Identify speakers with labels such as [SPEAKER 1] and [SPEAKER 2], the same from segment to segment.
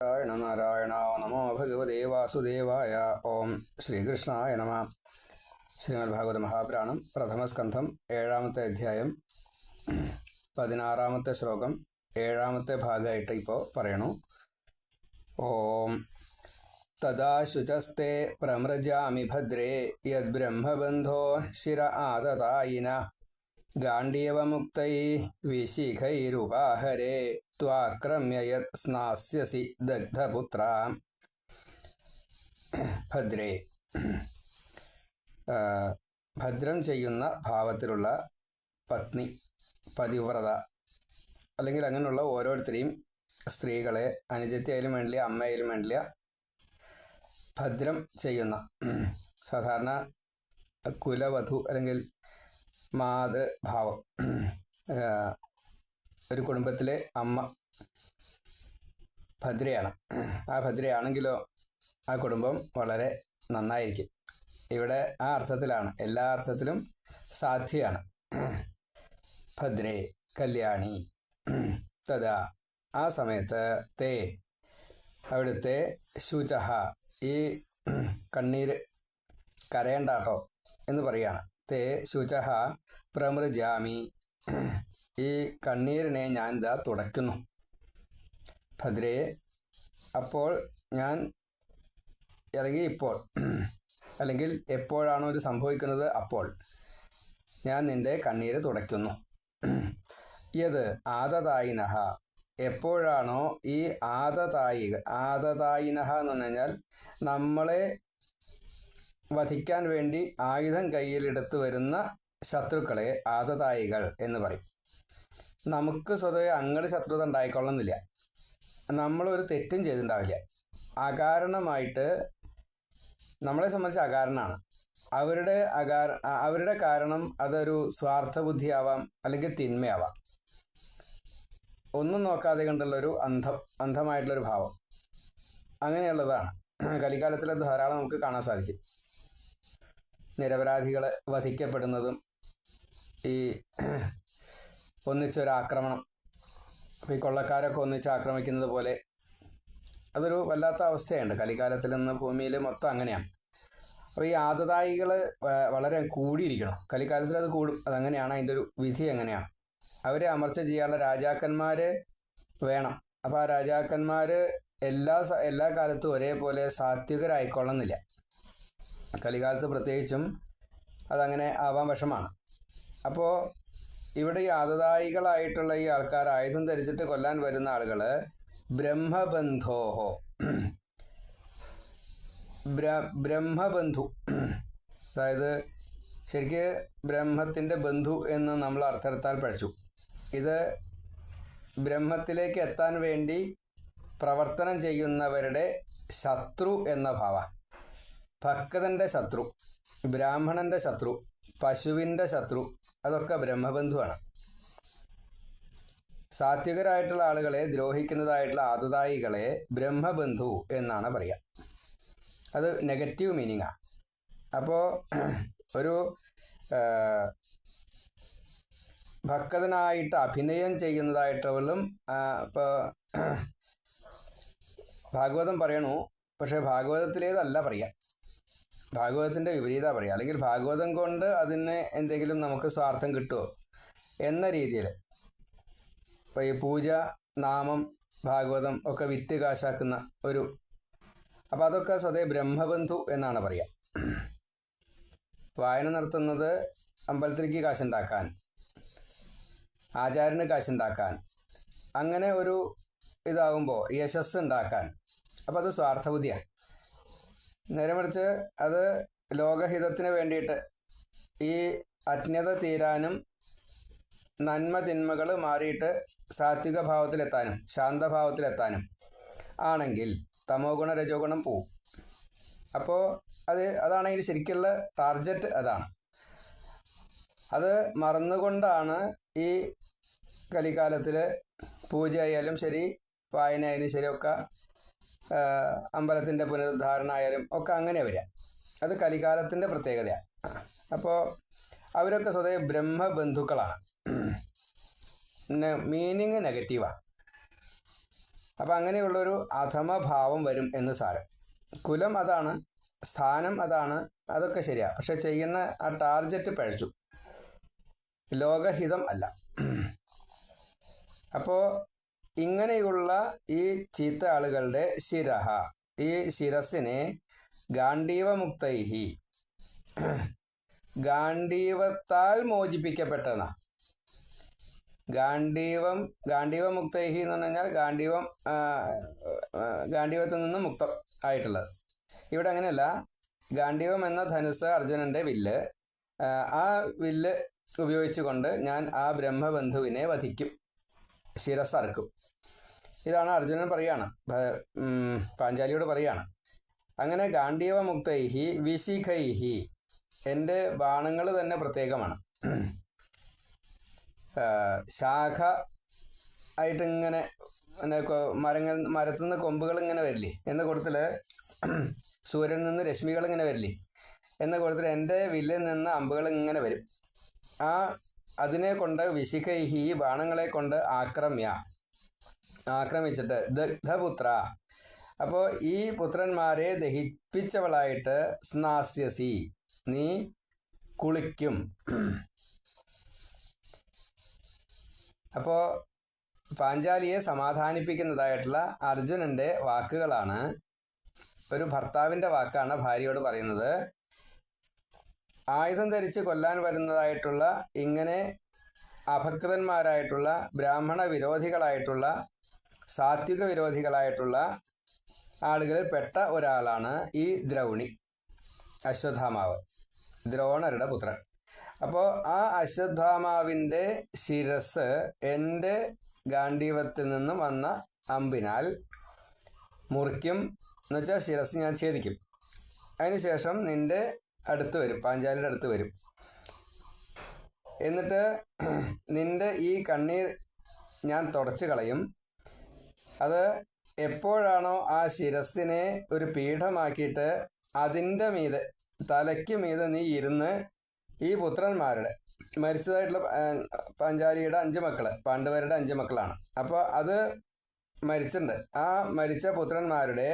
[SPEAKER 1] നാരായണ നാരായണ നമോ ഭഗവതേ വാസുദേവായ ഓം ശ്രീകൃഷ്ണായ നമ ശ്രീമദ് ഭാഗവത മഹാപുരാണം പ്രഥമസ്കന്ധം ഏഴാമത്തെ അധ്യായം പതിനാറാമത്തെ ശ്ലോകം ഏഴാമത്തെ ഭാഗമായിട്ട് ഇപ്പോൾ പറയണു. ഓം തഥാ ശുചസ്തേ പ്രമൃജാമി ഭദ്രേ യദ്ബ്രഹ്മബന്ധോ ശിര ആദതായിന വിശിഖൈരുപാഹരേ ത്വാക്രമ്യ യത് സ്നാസ്യസി ദഗ്ധപുത്ര. ഭദ്രേ ഭദ്രം ചെയ്യുന്ന ഭാവത്തിലുള്ള പത്നി പതിവ്രത അല്ലെങ്കിൽ അങ്ങനെയുള്ള ഓരോരുത്തരെയും സ്ത്രീകളെ അനുജത്തിയായാലും വേണ്ടില്ല അമ്മയായാലും വേണ്ടില്ല ഭദ്രം ചെയ്യുന്ന സാധാരണ കുലവധു അല്ലെങ്കിൽ മാതൃഭാവം. ഒരു കുടുംബത്തിലെ അമ്മ ഭദ്രയാണ്. ആ ഭദ്രയാണെങ്കിലോ ആ കുടുംബം വളരെ നന്നായിരിക്കും. ഇവിടെ ആ അർത്ഥത്തിലാണ് എല്ലാ അർത്ഥത്തിലും സാധ്യയാണ്. ഭദ്രേ കല്യാണി തഥാ ആ സമയത്ത് തേ അവിടുത്തെ ശുചഹ ഈ കണ്ണീര് കരയണ്ടാട്ടോ എന്ന് പറയാണ് തേ ശുചഹ പ്രമൃജാമി ഈ കണ്ണീരിനെ ഞാൻ ഇതാ തുടയ്ക്കുന്നു. ഭദ്രയെ അപ്പോൾ ഞാൻ ഇറങ്ങി ഇപ്പോൾ അല്ലെങ്കിൽ എപ്പോഴാണോ ഇത് സംഭവിക്കുന്നത് അപ്പോൾ ഞാൻ നിന്റെ കണ്ണീര് തുടയ്ക്കുന്നു. യത് ആദതായിനഹ. എപ്പോഴാണോ ഈ ആദതായി ആദതായിനഹ എന്ന് പറഞ്ഞു കഴിഞ്ഞാൽ നമ്മളെ വധിക്കാൻ വേണ്ടി ആയുധം കയ്യിലെടുത്ത് വരുന്ന ശത്രുക്കളെ ആതതായികൾ എന്ന് പറയും. നമുക്ക് സ്വതവേ അങ്ങോട്ട് ശത്രുത ഉണ്ടായിക്കൊള്ളുന്നില്ല. നമ്മളൊരു തെറ്റും ചെയ്തിട്ടുണ്ടാവില്ല. അകാരണമായിട്ട് നമ്മളെ സംബന്ധിച്ച് അകാരണമാണ്. അവരുടെ അകാര അവരുടെ കാരണം അതൊരു സ്വാർത്ഥ ബുദ്ധിയാവാം അല്ലെങ്കിൽ തിന്മയാവാം. ഒന്നും നോക്കാതെ കണ്ടുള്ളൊരു അന്ധം അന്ധമായിട്ടുള്ളൊരു ഭാവം. അങ്ങനെയുള്ളതാണ്. കലിക്കാലത്തിൽ ധാരാളം നമുക്ക് കാണാൻ സാധിക്കും. നിരപരാധികൾ വധിക്കപ്പെടുന്നതും ഈ ഒന്നിച്ചൊരാക്രമണം ഇപ്പം ഈ കൊള്ളക്കാരൊക്കെ ഒന്നിച്ച് ആക്രമിക്കുന്നത് പോലെ അതൊരു വല്ലാത്ത അവസ്ഥയുണ്ട്. കലിക്കാലത്തിൽ നിന്ന് ഭൂമിയിൽ മൊത്തം അങ്ങനെയാണ്. അപ്പോൾ ഈ ആദതായികൾ വളരെ കൂടിയിരിക്കണം. കലിക്കാലത്തിൽ അത് കൂടും. അതങ്ങനെയാണ് അതിന്റെ ഒരു വിധി എങ്ങനെയാണ്? അവരെ അമർച്ച ചെയ്യാനുള്ള രാജാക്കന്മാർ വേണം. അപ്പോൾ ആ രാജാക്കന്മാർ എല്ലാ എല്ലാ കാലത്തും ഒരേപോലെ സാത്വികരായിക്കൊള്ളുന്നില്ല. കലികാലത്ത് പ്രത്യേകിച്ചും അതങ്ങനെ ആവാൻ വിഷമാണ്. അപ്പോൾ ഇവിടെ ഈ ആദതായികളായിട്ടുള്ള ഈ ആൾക്കാർ ആയുധം ധരിച്ചിട്ട് കൊല്ലാൻ വരുന്ന ആളുകൾ ബ്രഹ്മബന്ധോഹോ. ബ്ര- ബ്രഹ്മബന്ധു. അതായത് ശരിക്ക് ബ്രഹ്മത്തിന്റെ ബന്ധു എന്ന് നമ്മൾ അർത്ഥത്താൽ പഠിച്ചു. ഇത് ബ്രഹ്മത്തിലേക്ക് എത്താൻ വേണ്ടി പ്രവർത്തനം ചെയ്യുന്നവരുടെ ശത്രു എന്ന ഭാവ. ഭക്തന്റെ ശത്രു ബ്രാഹ്മണന്റെ ശത്രു പശുവിന്റെ ശത്രു അതൊക്കെ ബ്രഹ്മബന്ധുവാണ്. സാത്വികരായിട്ടുള്ള ആളുകളെ ദ്രോഹിക്കുന്നതായിട്ടുള്ള ആതുതായികളെ ബ്രഹ്മബന്ധു എന്നാണ് പറയുക. അത് നെഗറ്റീവ് മീനിങ്ങാണ് അപ്പോൾ ഒരു ഭക്തനായിട്ട് അഭിനയം ചെയ്യുന്നതായിട്ടുള്ളും ഇപ്പോൾ ഭാഗവതം പറയണു പക്ഷേ ഭാഗവതത്തിലേതല്ല പറയുക. ഭാഗവതത്തിന്റെ വിപരീത പറയുക. അല്ലെങ്കിൽ ഭാഗവതം കൊണ്ട് അതിന് എന്തെങ്കിലും നമുക്ക് സ്വാർത്ഥം കിട്ടുമോ എന്ന രീതിയിൽ. ഇപ്പോൾ ഈ പൂജ നാമം ഭാഗവതം ഒക്കെ വിറ്റ് കാശാക്കുന്ന ഒരു അപ്പോൾ അതൊക്കെ സ്വതേ ബ്രഹ്മബന്ധു എന്നാണ് പറയുക. വായന നടത്തുന്നത് അമ്പലത്തിലേക്ക് കാശുണ്ടാക്കാൻ ആചാര്യന് കാശുണ്ടാക്കാൻ. അങ്ങനെ ഒരു ഇതാകുമ്പോൾ യശസ് ഉണ്ടാക്കാൻ. അപ്പോൾ അത് സ്വാർത്ഥബുദ്ധിയാണ്. നേരെ മറിച്ച് അത് ലോകഹിതത്തിന് വേണ്ടിയിട്ട് ഈ അജ്ഞത തീരാനും നന്മ തിന്മകൾ മാറിയിട്ട് സാത്വിക ഭാവത്തിലെത്താനും ശാന്തഭാവത്തിലെത്താനും ആണെങ്കിൽ തമോ ഗുണ രജോ ഗുണം പോവും. അപ്പോൾ അത് അതാണ് ശരിക്കുള്ള ടാർജറ്റ് അതാണ്. അത് മറന്നുകൊണ്ടാണ് ഈ കലികാലത്തിൽ പൂജയായാലും ശരി വായന ആയാലും ശരി ഒക്കെ അമ്പലത്തിന്റെ പുനരുദ്ധാരണ ആയാലും ഒക്കെ അങ്ങനെ വരിക. അത് കലികാലത്തിന്റെ പ്രത്യേകതയാണ്. അപ്പോൾ അവരൊക്കെ സ്വതേ ബ്രഹ്മബന്ധുക്കളാണ്. പിന്നെ മീനിങ് നെഗറ്റീവാണ് അപ്പം അങ്ങനെയുള്ളൊരു അധമഭാവം വരും എന്ന് സാരം. കുലം അതാണ് സ്ഥാനം അതാണ് അതൊക്കെ ശരിയാണ് പക്ഷെ ചെയ്യുന്ന ആ ടാർജറ്റ് പഴച്ചു. ലോകഹിതം അല്ല. അപ്പോൾ ഇങ്ങനെയുള്ള ഈ ചീത്ത ആളുകളുടെ ശിരഹ ഈ ശിരസിനെ ഗാണ്ഡീവമുക്തൈഹി ഗാണ്ഡീവത്താൽ മോചിപ്പിക്കപ്പെട്ടെന്ന. ഗാണ്ഡീവം ഗാണ്ഡീവമുക്തൈഹി എന്ന് പറഞ്ഞാൽ ആ, ആ, നിന്ന് മുക്തം ആയിട്ടുള്ളത്. ഇവിടെ അങ്ങനെയല്ല ഗാണ്ഡീവം എന്ന ധനുസ് അർജുനന്റെ വില്ല് ആ വില്ല് ഉപയോഗിച്ചുകൊണ്ട് ഞാൻ ആ ബ്രഹ്മബന്ധുവിനെ വധിക്കും. ശിരസറക്കും ഇതാണ് അർജുനൻ പറയാണ്. പാഞ്ചാലിയോട് പറയാണ്. അങ്ങനെ ഗാണ്ഡീവമുക്തൈഹി വിശിഖൈഹി. എന്റെ ബാണങ്ങൾ തന്നെ പ്രത്യേകമാണ്. ശാഖ ആയിട്ട് ഇങ്ങനെ മരങ്ങൾ മരത്തു നിന്ന് കൊമ്പുകൾ ഇങ്ങനെ വരില്ലേ? എന്ന കൂട്ടത്തിൽ സൂര്യനിൽ നിന്ന് രശ്മികൾ ഇങ്ങനെ വരില്ലേ? എന്ന കൂട്ടത്തിൽ എന്റെ വില്ലിൽ നിന്ന് അമ്പുകൾ ഇങ്ങനെ വരും. ആ അതിനെ കൊണ്ട് വിശിഖൈഹി ബാണങ്ങളെ കൊണ്ട് ആക്രമ്യ ആക്രമിച്ചിട്ട് ദഗ്ധപുത്ര അപ്പോൾ ഈ പുത്രന്മാരെ ദഹിപ്പിച്ചവളായിട്ട് സ്നാസ്യസി. നീ കുളിക്കും. അപ്പോൾ പാഞ്ചാലിയെ സമാധാനിപ്പിക്കുന്നതായിട്ടുള്ള അർജുനന്റെ വാക്കുകളാണ്. ഒരു ഭർത്താവിന്റെ വാക്കാണ് ഭാര്യയോട് പറയുന്നത്. ആയുധം ധരിച്ച് കൊല്ലാൻ വരുന്നതായിട്ടുള്ള ഇങ്ങനെ അഭക്തന്മാരായിട്ടുള്ള ബ്രാഹ്മണ വിരോധികളായിട്ടുള്ള സാത്വിക വിരോധികളായിട്ടുള്ള ആളുകളിൽ പെട്ട ഒരാളാണ് ഈ ദ്രൗണി അശ്വത്ഥാമാവ് ദ്രോണരുടെ പുത്രൻ. അപ്പോൾ ആ അശ്വത്ഥാമാവിന്റെ ശിരസ് എന്റെ ഗാന്ഡീവത്തിൽ നിന്നും വന്ന അമ്പിനാൽ മുറിക്കും. എന്നുവെച്ചാൽ ശിരസ് ഞാൻ ഛേദിക്കും. അതിനുശേഷം നിന്റെ അടുത്ത് വരും. പാഞ്ചാലിയുടെ അടുത്ത് വരും. എന്നിട്ട് നിന്റെ ഈ കണ്ണീർ ഞാൻ തുടച്ചു കളയും. അത് എപ്പോഴാണോ ആ ശിരസിനെ ഒരു പീഠമാക്കിയിട്ട് അതിന്റെ മീതെ തലയ്ക്ക് മീതെ നീ ഇരുന്ന് ഈ പുത്രന്മാരുടെ മരിച്ചതായിട്ടുള്ള പാഞ്ചാലിയുടെ അഞ്ച് മക്കൾ പാണ്ഡവരുടെ അഞ്ച് മക്കളാണ്. അപ്പോൾ അത് മരിച്ചിട്ടുണ്ട്. ആ മരിച്ച പുത്രന്മാരുടെ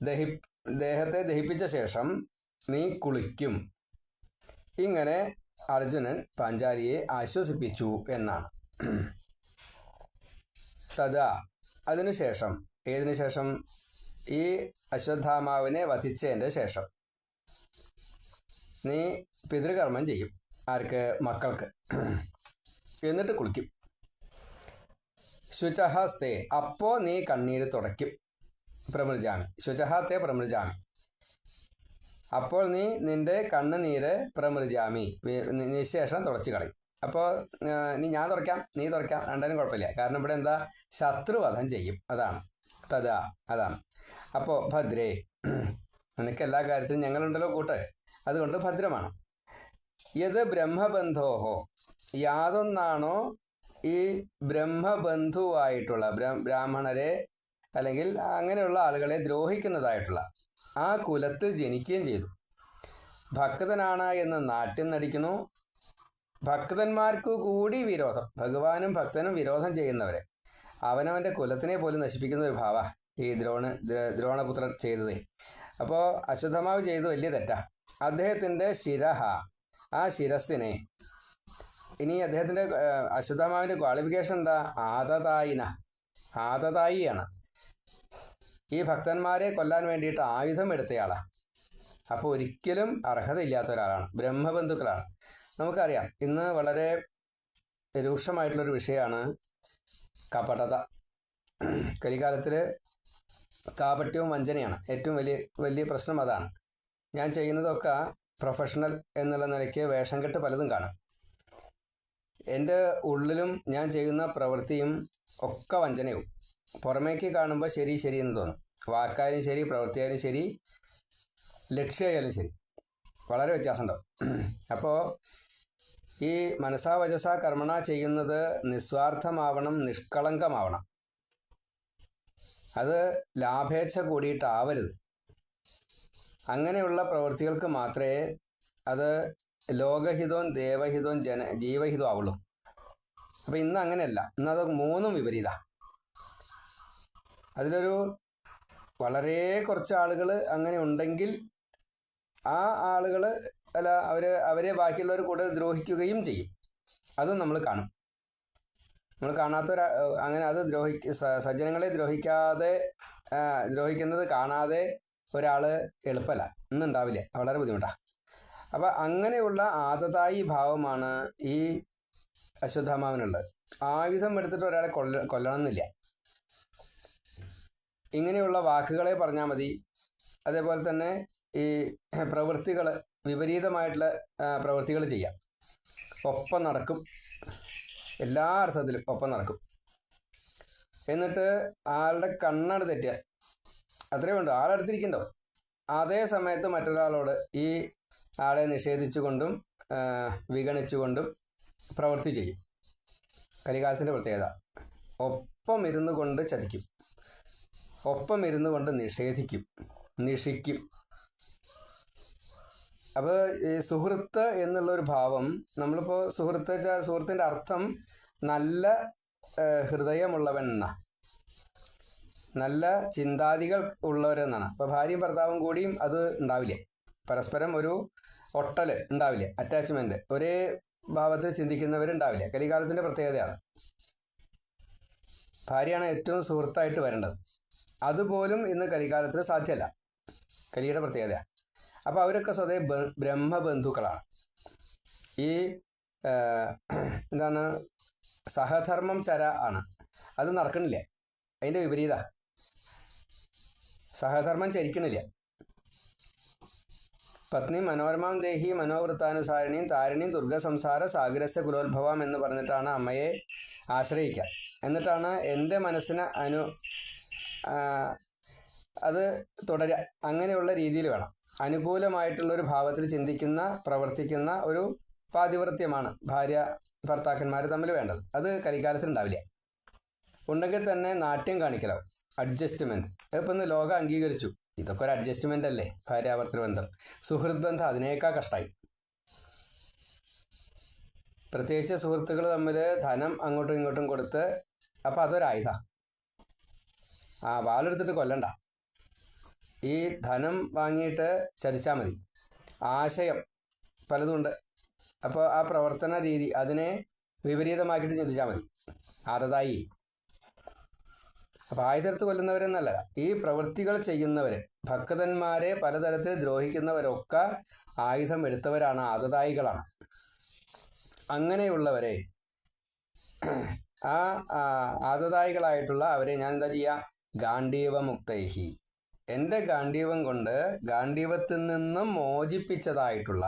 [SPEAKER 1] ദഹി ദേഹത്തെ ദഹിപ്പിച്ച ശേഷം നീ കുളിക്കും. ഇങ്ങനെ അർജുനൻ പാഞ്ചാലിയെ ആശ്വസിപ്പിച്ചു എന്നാണ്. തഥാ അതിനുശേഷം ഏതിനു ശേഷം? ഈ അശ്വത്ഥാമാവിനെ വധിച്ചതിന്റെ ശേഷം. നീ പിതൃകർമ്മം ചെയ്യും ആർക്ക്? മക്കൾക്ക്. എന്നിട്ട് കുളിക്കും. ശുചഹസ്തേ അപ്പോ നീ കണ്ണീര് തുടയ്ക്കും. പ്രമൃജാമി. ശുചഹത്തെ പ്രമൃജാമി. അപ്പോൾ നീ നിന്റെ കണ്ണുനീര് പ്രമൃജാമി നിശേഷം തുടച്ചു കളയും അപ്പോൾ നീ ഞാൻ തുറക്കാം നീ തുറക്കാം രണ്ടാലും കുഴപ്പമില്ല. കാരണം ഇവിടെ എന്താ? ശത്രുവധം ചെയ്യും. അതാണ്. തഥാ അതാണ്. അപ്പോൾ ഭദ്രേ നിനക്ക് എല്ലാ കാര്യത്തിലും ഞങ്ങളുണ്ടല്ലോ കൂട്ട്. അതുകൊണ്ട് ഭദ്രമാണ്. യത് ബ്രഹ്മബന്ധോഹോ? യാതൊന്നാണോ ഈ ബ്രഹ്മബന്ധുവായിട്ടുള്ള ബ്ര- ബ്രാഹ്മണരെ അല്ലെങ്കിൽ അങ്ങനെയുള്ള ആളുകളെ ദ്രോഹിക്കുന്നതായിട്ടുള്ള ആ കുലത്തിൽ ജനിക്കുകയും ചെയ്തു. ഭക്തനാണ് എന്ന് നാട്യം നടിക്കുന്നു. ഭക്തന്മാർക്ക് കൂടി വിരോധം. ഭഗവാനും ഭക്തനും വിരോധം ചെയ്യുന്നവരെ. അവനവന്റെ കുലത്തിനെ പോലും നശിപ്പിക്കുന്ന ഒരു ഭാവ ഈ ദ്രോണ ദ്ര- ദ്രോണപുത്രൻ ചെയ്തത്. അപ്പോൾ അശ്വത്ഥമാവ് ചെയ്ത് വലിയ തെറ്റാ. അദ്ദേഹത്തിന്റെ ശിരഹ ആ ശിരസിനെ ഇനി അദ്ദേഹത്തിന്റെ അശ്വത്ഥമാവിന്റെ ക്വാളിഫിക്കേഷൻ എന്താ? ആദതായിന. ആദതായിയാണ്. ഈ ഭക്തന്മാരെ കൊല്ലാൻ വേണ്ടിയിട്ട് ആയുധം എടുത്തയാളാണ് അപ്പോൾ ഒരിക്കലും അർഹതയില്ലാത്ത ഒരാളാണ് ബ്രഹ്മബന്ധുക്കളാണ്. നമുക്കറിയാം ഇന്ന് വളരെ രൂക്ഷമായിട്ടുള്ളൊരു വിഷയമാണ് കപടത. കലികാലത്തിൽ കാപട്യവും വഞ്ചനയാണ്. ഏറ്റവും വലിയ വലിയ പ്രശ്നം അതാണ്. ഞാൻ ചെയ്യുന്നതൊക്കെ പ്രൊഫഷണൽ എന്നുള്ള നിലയ്ക്ക് വേഷം കെട്ട് പലതും കാണും. എന്റെ ഉള്ളിലും ഞാൻ ചെയ്യുന്ന പ്രവൃത്തിയും ഒക്കെ വഞ്ചനയും പുറമേക്ക് കാണുമ്പോൾ ശരി ശരി എന്ന് തോന്നും. വാക്കായാലും ശരി പ്രവൃത്തിയായാലും ശരി ലക്ഷ്യമായാലും ശരി. വളരെ വ്യത്യാസമുണ്ടാവും. അപ്പോൾ ഈ മനസാ വചസ കർമ്മണ ചെയ്യുന്നത് നിസ്വാർത്ഥമാവണം നിഷ്കളങ്കമാവണം. അത് ലാഭേച്ഛ കൂടിയിട്ടാവരുത്. അങ്ങനെയുള്ള പ്രവൃത്തികൾക്ക് മാത്രമേ അത് ലോകഹിതവും ദേവഹിതവും ജന ജീവഹിതവും ആവുള്ളൂ. അപ്പം ഇന്ന് അങ്ങനെയല്ല. ഇന്നത് മൂന്നും വിപരീത അതിലൊരു വളരെ കുറച്ച് ആളുകൾ അങ്ങനെ ഉണ്ടെങ്കിൽ ആ ആളുകൾ അല്ല അവർ അവരെ ബാക്കിയുള്ളവർ കൂടെ ദ്രോഹിക്കുകയും ചെയ്യും. അതും നമ്മൾ കാണും. നമ്മൾ കാണാത്തവർ അങ്ങനെ അത് ദ്രോഹി സജ്ജനങ്ങളെ ദ്രോഹിക്കാതെ ദ്രോഹിക്കുന്നത് കാണാതെ ഒരാൾ എളുപ്പമല്ല ഇന്നുണ്ടാവില്ല വളരെ ബുദ്ധിമുട്ടാണ് അപ്പം അങ്ങനെയുള്ള ആദതായി ഭാവമാണ് ഈ അശ്വത്ഥാമാവിനുള്ളത്. ആയുധം എടുത്തിട്ട് ഒരാളെ കൊല്ല കൊല്ലണം എന്നില്ല ഇങ്ങനെയുള്ള വാക്കുകളെ പറഞ്ഞാൽ മതി. അതേപോലെ തന്നെ ഈ പ്രവൃത്തികൾ വിപരീതമായിട്ടുള്ള പ്രവൃത്തികൾ ചെയ്യാം. ഒപ്പം നടക്കും. എല്ലാ അർത്ഥത്തിലും ഒപ്പം നടക്കും. എന്നിട്ട് ആളുടെ കണ്ണാണ് തെറ്റുക അത്രേ ഉണ്ടോ ആളെടുത്തിരിക്കണ്ടോ അതേ സമയത്ത് മറ്റൊരാളോട് ഈ ആളെ നിഷേധിച്ചുകൊണ്ടും വിഗണിച്ചുകൊണ്ടും പ്രവൃത്തി ചെയ്യും. കലികാലത്തിന്റെ പ്രത്യേകത. ഒപ്പം ഇരുന്നു കൊണ്ട് ചതിക്കും. ഒപ്പം ഇരുന്നു കൊണ്ട് നിഷേധിക്കും. നിഷിക്കും. അപ്പോൾ ഈ സുഹൃത്ത് എന്നുള്ള ഒരു ഭാവം നമ്മളിപ്പോൾ സുഹൃത്ത് വെച്ചാൽ സുഹൃത്തിന്റെ അർത്ഥം നല്ല ഹൃദയമുള്ളവൻ എന്നാ. നല്ല ചിന്താതികൾ ഉള്ളവരെന്നാണ്. അപ്പോൾ ഭാര്യയും ഭർത്താവും കൂടിയും അത് ഉണ്ടാവില്ല? പരസ്പരം ഒരു ഒട്ടൽ ഉണ്ടാവില്ല? അറ്റാച്ച്മെന്റ് ഒരേ ഭാവത്തിൽ ചിന്തിക്കുന്നവരുണ്ടാവില്ല? കലികാലത്തിന്റെ പ്രത്യേകതയാണ്. ഭാര്യയാണ് ഏറ്റവും സുഹൃത്തായിട്ട് വരേണ്ടത്. അതുപോലും ഇന്ന് കലികാലത്തിൽ സാധ്യമല്ല. കലിയുടെ പ്രത്യേകത അപ്പോൾ അവരൊക്കെ സ്വതേ ബ്രഹ്മബന്ധുക്കളാണ്. ഈ എന്താണ് സഹധർമ്മം ചര ആണ്. അത് നടക്കണില്ല. അതിന്റെ വിപരീത. സഹധർമ്മം ചരിക്കണില്ല. പത്നി മനോരമാം ദേഹി മനോവൃത്താനുസാരണിയും താരിണിയും ദുർഗസംസാര സാഗരസ്യ കുലോത്ഭവം എന്ന് പറഞ്ഞിട്ടാണ് അമ്മയെ ആശ്രയിക്കുക. എന്നിട്ടാണ് എന്റെ മനസ്സിന് അനു അത് തുടരുക അങ്ങനെയുള്ള രീതിയിൽ വേണം. അനുകൂലമായിട്ടുള്ള ഒരു ഭാവത്തിൽ ചിന്തിക്കുന്ന പ്രവർത്തിക്കുന്ന ഒരു പാതിവൃത്യമാണ് ഭാര്യ ഭർത്താക്കന്മാർ തമ്മിൽ വേണ്ടത്. അത് കരിക്കാലത്തിൽ ഉണ്ടാവില്ല ഉണ്ടെങ്കിൽ തന്നെ നാട്യം കാണിക്കലോ അഡ്ജസ്റ്റ്മെന്റ്. ഇപ്പം ഇന്ന് ലോകം അംഗീകരിച്ചു. ഇതൊക്കെ ഒരു അഡ്ജസ്റ്റ്മെന്റ് അല്ലേ? ഭാര്യാഭർത്തൃ ബന്ധം. സുഹൃത് ബന്ധം അതിനേക്കാൾ കഷ്ടമായി പ്രത്യേകിച്ച് സുഹൃത്തുക്കൾ തമ്മിൽ ധനം അങ്ങോട്ടും ഇങ്ങോട്ടും കൊടുത്ത് അപ്പം അതൊരായുധ. ആ വാളെടുത്തിട്ട് കൊല്ലണ്ട. ഈ ധനം വാങ്ങിയിട്ട് ചതിച്ചാൽ മതി. ആശയം പലതുണ്ട് അപ്പോൾ ആ പ്രവർത്തന രീതി അതിനെ വിപരീതമാക്കിയിട്ട് ചിന്തിച്ചാൽ മതി. ആരതായി അപ്പോൾ ആയുധത്ത് കൊല്ലുന്നവരെന്നല്ല ഈ പ്രവൃത്തികൾ ചെയ്യുന്നവർ ഭക്തന്മാരെ പലതരത്തിൽ ദ്രോഹിക്കുന്നവരൊക്കെ ആയുധം എടുത്തവരാണ് ആദതായികളാണ്. അങ്ങനെയുള്ളവരെ ആ ആതതായികളായിട്ടുള്ള അവരെ ഞാൻ എന്താ ചെയ്യാ? ഗാന്ഡീവമുക്തൈഹി എന്റെ ഗാന്ഡീവം കൊണ്ട് ഗാന്ഡീവത്തിൽ നിന്നും മോചിപ്പിച്ചതായിട്ടുള്ള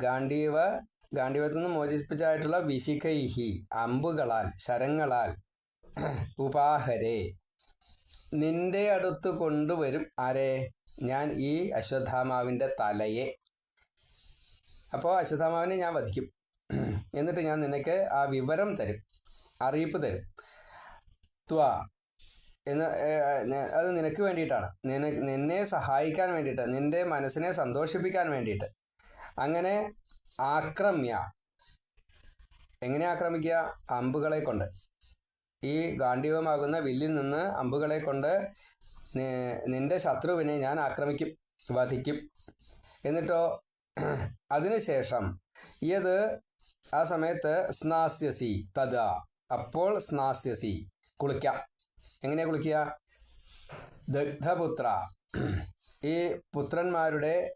[SPEAKER 1] ഗാന്ഡീവ ഗാന്ഡീവത്തിൽ നിന്നും മോചിപ്പിച്ചതായിട്ടുള്ള വിശിഖൈഹി അമ്പുകളാൽ ശരങ്ങളാൽ ഉപാഹരേ. നിന്റെ അടുത്ത് കൊണ്ടുവരും ആരെ? ഞാൻ ഈ അശ്വത്ഥാമാവിന്റെ തലയെ. അപ്പോൾ അശ്വത്ഥാമാവിനെ ഞാൻ വധിക്കും. എന്നിട്ട് ഞാൻ നിനക്ക് ആ വിവരം തരും. അറിയിപ്പ് തരും. ത്വ. എന്ന് അത് നിനക്ക് വേണ്ടിയിട്ടാണ്. നിന നിന്നെ സഹായിക്കാൻ വേണ്ടിയിട്ട് നിന്റെ മനസ്സിനെ സന്തോഷിപ്പിക്കാൻ വേണ്ടിയിട്ട്. അങ്ങനെ ആക്രമ്യ. എങ്ങനെ ആക്രമിക്കുക? അമ്പുകളെ കൊണ്ട്. ഈ ഗാന്ഡീവമാകുന്ന വില്ലിൽ നിന്ന് അമ്പുകളെ കൊണ്ട് നിന്റെ ശത്രുവിനെ ഞാൻ ആക്രമിക്കും വധിക്കും. എന്നിട്ടോ അതിനുശേഷം ഇത് ആ സമയത്ത് സ്നാസ്യസി തഥ അപ്പോൾ സ്നാസ്യസി കുളിക്കാം. എങ്ങനെയാ കുളിക്കുക? ദഗ്ധപുത്ര ഈ പുത്രന്മാരുടെ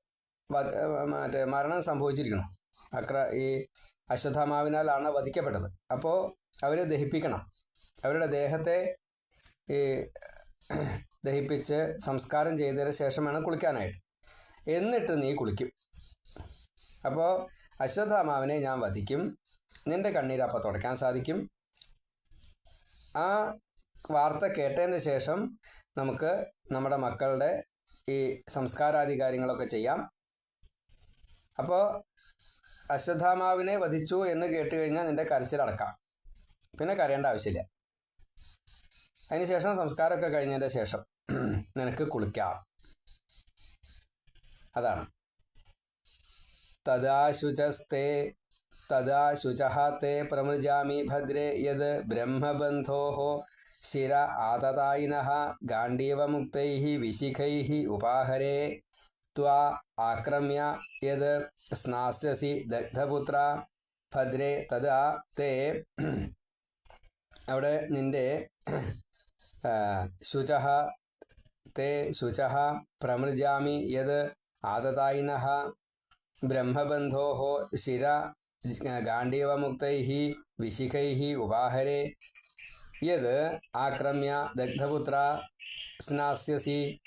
[SPEAKER 1] മറ്റേ മരണം സംഭവിച്ചിരിക്കണം അക്ര ഈ അശ്വത്ഥാമാവിനാലാണ് വധിക്കപ്പെട്ടത്. അപ്പോൾ അവരെ ദഹിപ്പിക്കണം. അവരുടെ ദേഹത്തെ ഈ ദഹിപ്പിച്ച് സംസ്കാരം ചെയ്തതിന് ശേഷം വേണം കുളിക്കാനായിട്ട്. എന്നിട്ട് നീ കുളിക്കും. അപ്പോൾ അശ്വത്ഥാമാവിനെ ഞാൻ വധിക്കും. നിന്റെ കണ്ണീരപ്പം തുടയ്ക്കാൻ സാധിക്കും. ആ വാർത്ത കേട്ടതിന് ശേഷം നമുക്ക് നമ്മുടെ മക്കളുടെ ഈ സംസ്കാരാദി കാര്യങ്ങളൊക്കെ ചെയ്യാം. അപ്പോൾ അശ്വത്ഥാമാവിനെ വധിച്ചു എന്ന് കേട്ട് കഴിഞ്ഞാൽ നിന്റെ കരച്ചിലടക്കാം പിന്നെ കരയേണ്ട ആവശ്യമില്ല. അതിനുശേഷം സംസ്കാരമൊക്കെ കഴിഞ്ഞതിന്റെ ശേഷം നിനക്ക് കുളിക്കാം. അതാണ്. തദാശുചസ്തേ തദാ ശുച തേ പ്രമൃജാമി ഭദ്രേ യത് ബ്രഹ്മബന്ധോ ശിര ആതതായിന ഗാണ്ഡീവമുക്തൈः വിശിഖൈः ഉപാഹരേ ത്വാ ആക്രമ്യ യത് സ്നാസ്യസി ദഗ്ധപുത്ര ഭദ്രേ തഥാ തേ അവിടെ നിന്റെ ശുച തേ ശുച പ്രമൃജാമി യത് ആതതായിന ബ്രഹ്മബന്ധോ ശിര ഗാണ്ഡീവമുക്തൈ വിശിഖൈ ഉപാഹരേ യത് ആക്രമ്യ ദഗ്ധപുത്ര സ്നാസ്യസി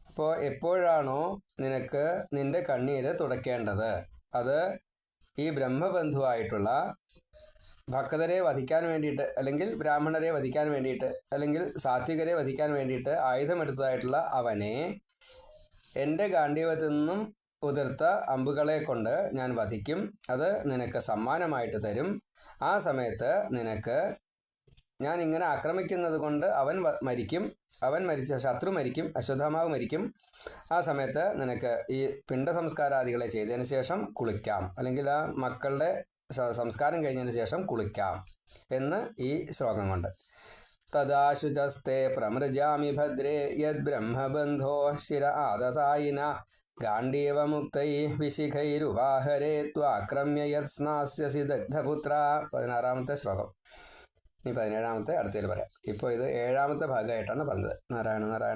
[SPEAKER 1] അപ്പോൾ എപ്പോഴാണോ നിനക്ക് നിന്റെ കണ്ണീര് തുടക്കേണ്ടത്? അത് ഈ ബ്രഹ്മബന്ധുവായിട്ടുള്ള ഭക്തരെ വധിക്കാൻ വേണ്ടിയിട്ട് അല്ലെങ്കിൽ ബ്രാഹ്മണരെ വധിക്കാൻ വേണ്ടിയിട്ട് അല്ലെങ്കിൽ സാത്വികരെ വധിക്കാൻ വേണ്ടിയിട്ട് ആയുധമെടുത്തതായിട്ടുള്ള അവനെ എന്റെ ഗാന്ഡീവത്തിൽ നിന്നും ഉതിർത്ത അമ്പുകളെ കൊണ്ട് ഞാൻ വധിക്കും. അത് നിനക്ക് സമ്മാനമായിട്ട് തരും. ആ സമയത്ത് നിനക്ക് ഞാൻ ഇങ്ങനെ ആക്രമിക്കുന്നത് കൊണ്ട് അവൻ മരിക്കും. അവൻ മരിച്ച ശത്രു മരിക്കും. അശ്വത്ഥമാവ് മരിക്കും. ആ സമയത്ത് നിനക്ക് ഈ പിണ്ട സംസ്കാരാദികളെ ചെയ്തതിന് ശേഷം കുളിക്കാം. അല്ലെങ്കിൽ ആ മക്കളുടെ സംസ്കാരം കഴിഞ്ഞതിന് ശേഷം കുളിക്കാം എന്ന് ഈ ശ്ലോകം കൊണ്ട്. തദാശുചസ്തേ പ്രമൃജാമി ഭദ്രേ യദ് ബ്രഹ്മബന്ധോ ശിര ആദതായിന ഗാണ്ഡീവമുക്തൈ വിശിഖൈരുവാഹരേ ത്വാക്രമ്യ യത് സ്നാസ്യസി ദഗ്ധപുത്ര പതിനാറാമത്തെ ശ്ലോകം. ഇനി പതിനേഴാമത്തെ അടുത്തതിൽ പറയാം. ഇപ്പോൾ ഇത് ഏഴാമത്തെ ഭാഗമായിട്ടാണ് പറഞ്ഞത്. നാരായണ നാരായണ.